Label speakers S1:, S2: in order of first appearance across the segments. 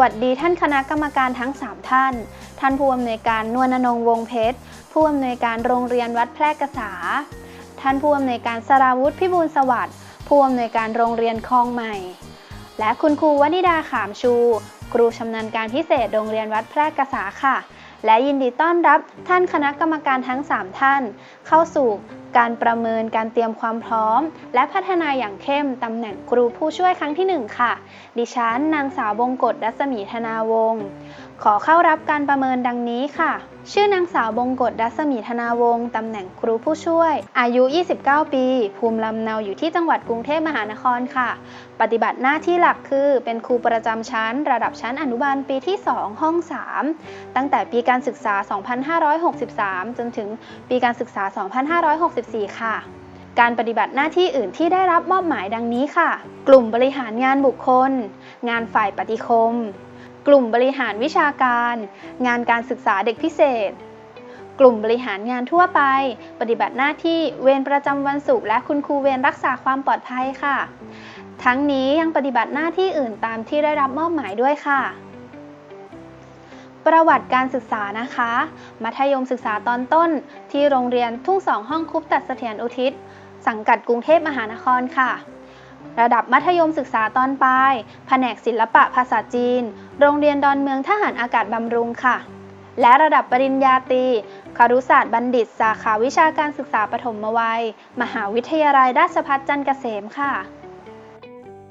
S1: วัสดีท่านคณะกรรมการทั้ง 3 ท่าน ท่านผู้อำนวยการนวลนงวงเพชร ผู้อำนวยการโรงเรียนวัดแพรกษา ท่านผู้อำนวยการสราวุฒิพิบูลสวัสดิ์ ผู้อำนวยการโรงเรียนคลองใหม่ และคุณครูวนิดาขามชู ครูชำนาญการพิเศษโรงเรียนวัดแพรกษาค่ะ และยินดีต้อนรับท่านคณะกรรมการทั้ง 3 ท่าน เข้าสู่ การประเมินการเตรียมความพร้อม และพัฒนาอย่างเข้มตำแหน่งครูผู้ช่วยครั้งที่ 1 ค่ะ ดิฉันนางสาวบงกฎรัศมีธนาวงศ์ขอเข้ารับการประเมินดังนี้ค่ะ ชื่อนางสาวบงกฎรัศมีธนาวงศ์ตำแหน่งครูผู้ช่วย อายุ 29 ปี ภูมิลำเนาอยู่ที่จังหวัดกรุงเทพมหานครค่ะ ปฏิบัติหน้าที่หลักคือ เป็นครูประจำชั้น ระดับชั้นอนุบาลปีที่ 2 ห้อง 3 ตั้งแต่ปีการศึกษา 2563 จนถึงปีการศึกษา 2564ค่ะ การปฏิบัติหน้าที่อื่นที่ได้รับมอบหมายดังนี้ค่ะ กลุ่มบริหารงานบุคคล งานฝ่ายปฏิคม กลุ่มบริหารวิชาการ งานการศึกษาเด็กพิเศษ กลุ่มบริหารงานทั่วไป ปฏิบัติหน้าที่เวรประจำวันศุกร์และคุณครูเวรรักษาความปลอดภัยค่ะ ทั้งนี้ยังปฏิบัติหน้าที่อื่นตามที่ได้รับมอบหมายด้วยค่ะ ประวัติการศึกษานะคะ มัธยมศึกษาตอนต้น ที่โรงเรียนทุ่งสองห้องคุปตัดเสถียรอุทิศ สังกัดกรุงเทพมหานครค่ะ ระดับมัธยมศึกษาตอนปลาย แผนกศิลปะภาษาจีน โรงเรียนดอนเมืองทหารอากาศบำรุงค่ะ และระดับปริญญาตรีคารุศาสตร์บัณฑิต สาขาวิชาการศึกษาปฐมวัย มหาวิทยาลัยราชภัฏจันทร์เกษมค่ะ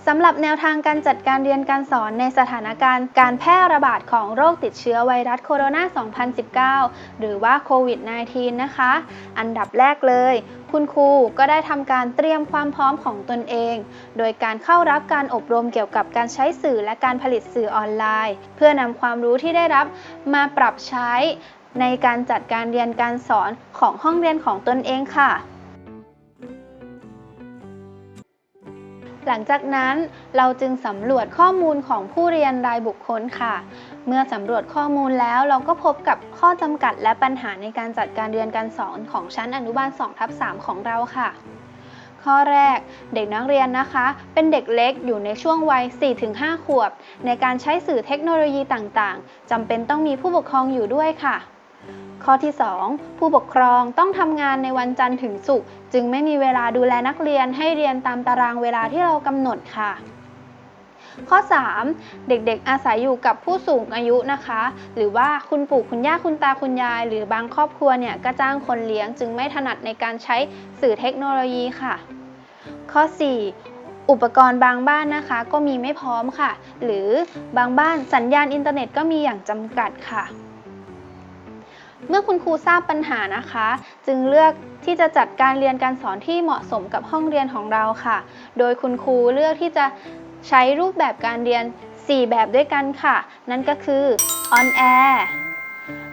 S1: สำหรับแนวทางการจัดการเรียนการสอนในสถานการณ์การแพร่ระบาดของโรคติดเชื้อไวรัสโคโรนา 2019 หรือว่าโควิด -19 นะคะ อันดับแรกเลย คุณครูก็ได้ทำการเตรียมความพร้อมของตนเอง โดยการเข้ารับการอบรมเกี่ยวกับการใช้สื่อและการผลิตสื่อออนไลน์ เพื่อนำความรู้ที่ได้รับมาปรับใช้ในการจัดการเรียนการสอนของห้องเรียนของตนเองค่ะ หลังจากนั้นเราจึงสำรวจข้อมูลของผู้เรียนรายบุคคลค่ะ เมื่อสำรวจข้อมูลแล้วเราก็พบกับข้อจำกัดและปัญหาในการจัดการเรียนการสอนของชั้นอนุบาล2ทับ3ของเราค่ะ ข้อแรก เด็กนักเรียนนะคะ เป็นเด็กเล็กอยู่ในช่วงวัย 4-5 ขวบ ในการใช้สื่อเทคโนโลยีต่างๆจำเป็นต้องมีผู้ปกครองอยู่ด้วยค่ะ ข้อที่ 2 ผู้ปกครองต้องทำงานในวันจันทร์ถึงศุกร์จึงไม่มีเวลาดูแลนักเรียนให้เรียนตามตารางเวลาที่เรากำหนดค่ะ ข้อ 3 เด็กๆ อาศัยอยู่กับผู้สูงอายุนะคะ หรือว่าคุณปู่คุณย่าคุณตาคุณยาย หรือบางครอบครัวเนี่ยก็จ้างคนเลี้ยง จึงไม่ถนัดในการใช้สื่อเทคโนโลยีค่ะ ข้อ 4 อุปกรณ์บางบ้านนะคะ ก็มีไม่พร้อมค่ะ หรือบางบ้านสัญญาณอินเทอร์เน็ตก็มีอย่างจำกัดค่ะ เมื่อคุณครูทราบปัญหานะคะ จึงเลือกที่จะจัดการเรียนการสอนที่เหมาะสมกับห้องเรียนของเราค่ะ โดยคุณครูเลือกที่จะใช้รูปแบบการเรียน 4 แบบด้วยกันค่ะ นั่นก็คือ on air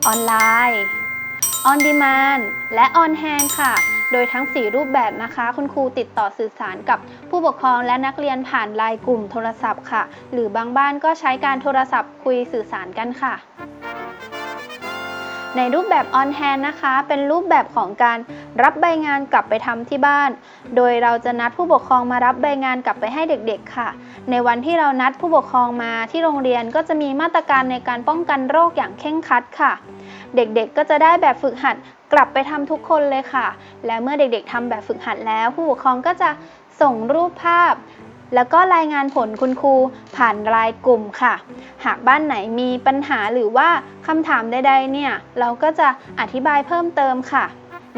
S1: ออนไลน์ on demand และ on hand ค่ะ โดยทั้ง 4 รูปแบบนะคะ คุณครูติดต่อสื่อสารกับผู้ปกครองและนักเรียนผ่านไลน์กลุ่มโทรศัพท์ค่ะ หรือบางบ้านก็ใช้การโทรศัพท์คุยสื่อสารกันค่ะ ในรูปแบบ on hand นะคะ เป็นรูปแบบของการรับใบงานกลับไปทำที่บ้าน โดยเราจะนัดผู้ปกครองมารับใบงานกลับไปให้เด็กๆ ค่ะ ในวันที่เรานัดผู้ปกครองมาที่โรงเรียนก็จะมีมาตรการในการป้องกันโรคอย่างเคร่งครัดค่ะ เด็กๆ ก็จะได้แบบฝึกหัดกลับไปทำทุกคนเลยค่ะ และเมื่อเด็กๆทำแบบฝึกหัดแล้ว ผู้ปกครองก็จะส่งรูปภาพ แล้วก็รายงานผลคุณครูผ่านรายกลุ่มค่ะ หากบ้านไหนมีปัญหาหรือว่าคำถามใดๆเนี่ย เราก็จะอธิบายเพิ่มเติมค่ะ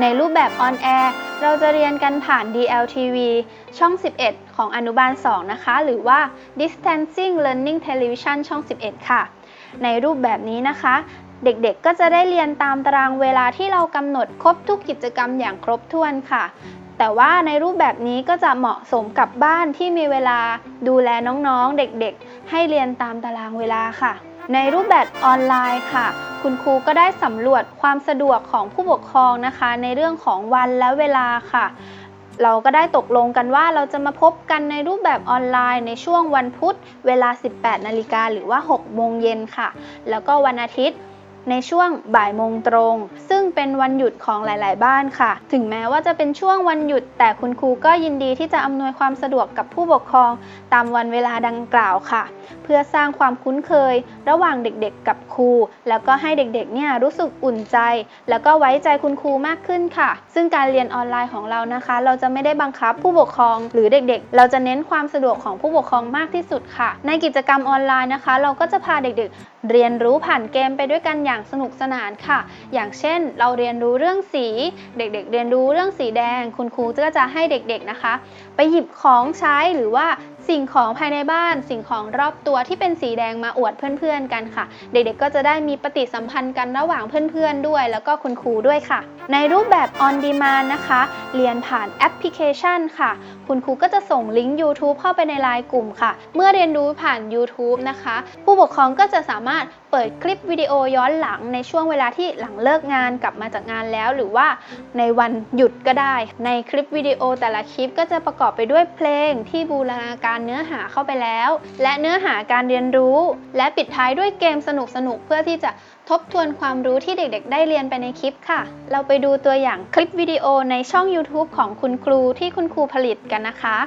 S1: ในรูปแบบ on air เราจะเรียนกันผ่าน DLTV ช่อง 11 ของอนุบาล 2 นะคะ หรือว่า Distancing Learning Television ช่อง 11 ค่ะ ในรูปแบบนี้นะคะเด็กๆ ก็จะได้เรียนตามตารางเวลาที่เรากำหนดครบทุกกิจกรรมอย่างครบถ้วนค่ะ แต่ว่าในรูปแบบนี้ก็จะเหมาะสมกับบ้านที่มีเวลาดูแลน้องๆ เด็กๆ ให้เรียนตามตารางเวลาค่ะ ในรูปแบบออนไลน์ค่ะ คุณครูก็ได้สำรวจความสะดวกของผู้ปกครองนะคะ ในเรื่องของวันและเวลาค่ะ เราก็ได้ตกลงกันว่าเราจะมาพบกันในรูปแบบออนไลน์ในช่วงวันพุธ เวลา 18 นาฬิกาหรือว่า 6 โมงเย็นค่ะ แล้วก็วันอาทิตย์ ในช่วงบ่ายโมงตรง ซึ่งเป็นวันหยุดของหลาย ๆ บ้านค่ะ ถึงแม้ว่าจะเป็นช่วงวันหยุด แต่คุณครูก็ยินดีที่จะอำนวยความสะดวกกับผู้ปกครอง ตามวันเวลาดังกล่าวค่ะ เพื่อสร้างความคุ้นเคย ระหว่างเด็ก ๆ กับครู แล้วก็ให้เด็ก ๆ เนี่ยรู้สึกอุ่นใจ แล้วก็ไว้ใจคุณครูมากขึ้นค่ะ ซึ่งการเรียนออนไลน์ของเรานะคะ เราจะไม่ได้บังคับผู้ปกครอง หรือเด็ก ๆ เราจะเน้นความสะดวกของผู้ปกครองมากที่สุดค่ะ ในกิจกรรมออนไลน์นะคะ เราก็จะพาเด็ก ๆ เรียนรู้ผ่านเกมไปด้วยกันอย่างสนุกสนานค่ะ อย่างเช่น เราเรียนรู้เรื่องสี เด็กๆเรียนรู้เรื่องสีแดง คุณครูก็จะให้เด็กๆนะคะ ไปหยิบของใช้หรือว่า สิ่งของภายในบ้านสิ่งของรอบตัวที่เป็นสีแดงมาอวดเพื่อนๆกันค่ะ เด็กๆก็จะได้มีปฏิสัมพันธ์กันระหว่างเพื่อนๆด้วย แล้วก็คุณครูด้วยค่ะ ในรูปแบบ on demand นะคะ เรียนผ่านแอปพลิเคชันค่ะ คุณครูก็จะส่งลิงก์ YouTube เข้าไปในไลน์กลุ่มค่ะ เมื่อเรียนรู้ผ่าน YouTube นะคะ ผู้ปกครองก็จะสามารถ เปิดคลิปวิดีโอย้อนหลังในช่วงเวลาที่หลังเลิกงานกลับมาจากงานแล้ว หรือว่าในวันหยุดก็ได้ ในคลิปวิดีโอแต่ละคลิปก็จะประกอบไปด้วยเพลงที่บูรณาการเนื้อหาเข้าไปแล้ว และเนื้อหาการเรียนรู้ และปิดท้ายด้วยเกมสนุกๆเพื่อที่จะทบทวนความรู้ที่เด็กๆ ได้เรียนไปในคลิปค่ะ เราไปดูตัวอย่างคลิปวิดีโอในช่อง YouTube ของคุณครูที่คุณครูผลิตกันนะคะ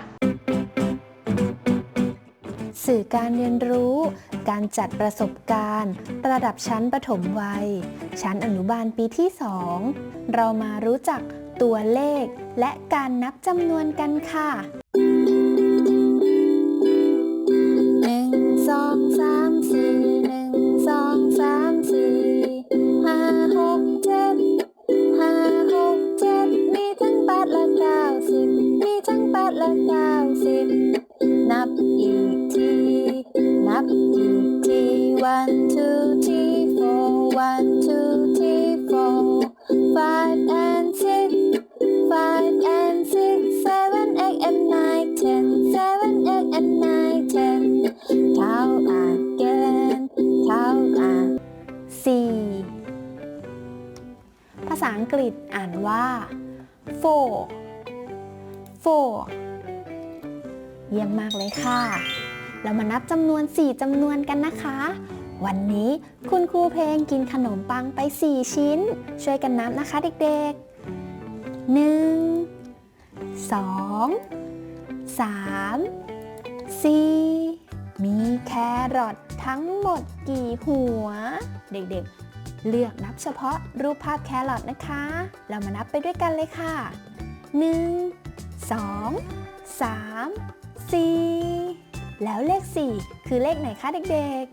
S2: สื่อการเรียนรู้ การจัดประสบการณ์ ระดับชั้นประถมวัย ชั้นอนุบาลปีที่ 2 เรามารู้จักตัวเลขและการนับจำนวนกันค่ะ กฤษอ่านว่า four four เยี่ยมมากเลยค่ะ เรามานับจำนวน 4จำนวนกันนะคะ วันนี้คุณครูเพลงกินขนมปังไป 4 ชิ้น ช่วยกันนับนะคะเด็กๆ 1 2 3 4 มีแครอททั้งหมดกี่หัว เด็กๆ เลือกนับเฉพาะรูปภาพแครอทนะคะ เรามานับไปด้วยกันเลยค่ะ 1 2 3 4 แล้วเลข 4 คือเลขไหนคะเด็ก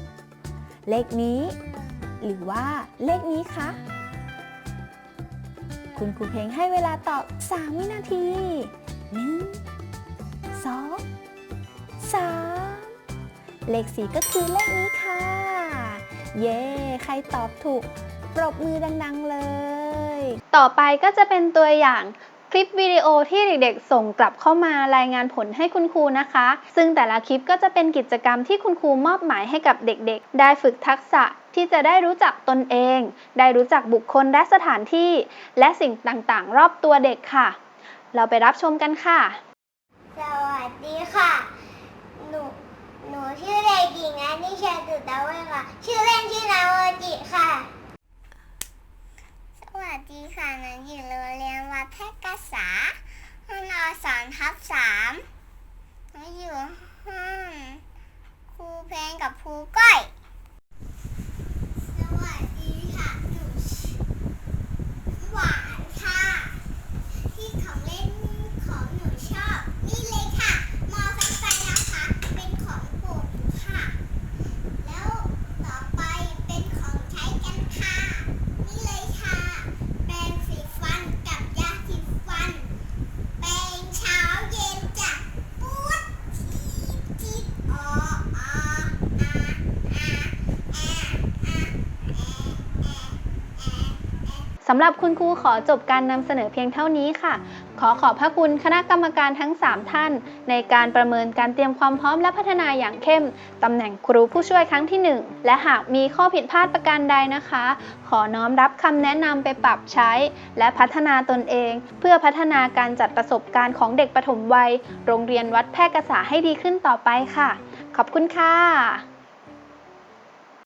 S2: ๆ เลขนี้ หรือว่าเลขนี้คะ คุณครูเพลงให้เวลาตอบ 3 วินาที 1 2 3 เลข 4 ก็คือเลขนี้ค่ะ เย้ ใครตอบถูก ปรบมือดัง ๆ เลย
S1: ต่อไปก็จะเป็นตัวอย่างคลิปวิดีโอที่เด็กๆ ส่งกลับเข้ามารายงานผลให้คุณครูนะคะ ซึ่งแต่ละคลิปก็จะเป็นกิจกรรมที่คุณครูมอบหมายให้กับเด็กๆ ได้ฝึกทักษะที่จะได้รู้จักตนเอง ได้รู้จักบุคคลและสถานที่ และสิ่งต่างๆ รอบตัวเด็กค่ะ เราไปรับชมกันค่ะ
S3: สวัสดีค่ะหนูหนู ชื่อเด็กหญิงอันนิชาตุตะเวค่ะชื่อเล่นชื่อนาวจิค่ะ สวัสดีค่ะหนูอยู่โรงเรียนวัดแพร่กษาห้องนอสอนทับสามหนูอยู่ห้องครูเพลงกับครูก้อย สวัสดีค่ะ หนูชื่อหวานค่ะ ที่ของเล่นของหนูชอบ นี่เลยค่ะ มอไฟฟ้านะคะ เป็นของโปรดหนูค่ะ แล้วต่อไปเป็นของใช้กันค่ะ นี่เลยค่ะ แปรงสีฟันกับยาสีฟัน แปรงเช้าเย็นจะปูดทีทีอออาอาอาอาอา
S1: สำหรับคุณครูขอจบการนำเสนอเพียงเท่านี้ค่ะ ขอขอบพระคุณคณะกรรมการทั้ง 3 ท่าน ในการประเมินการเตรียมความพร้อมและพัฒนาอย่างเข้มตำแหน่งครูผู้ช่วยครั้งที่ 1 และหากมีข้อผิดพลาดประการใดนะคะ ขอน้อมรับคำแนะนำไปปรับใช้ และพัฒนาตนเอง เพื่อพัฒนาการจัดประสบการณ์ของเด็กปฐมวัย โรงเรียนวัดแพร่กษาให้ดีขึ้นต่อไปค่ะ ขอบคุณค่ะ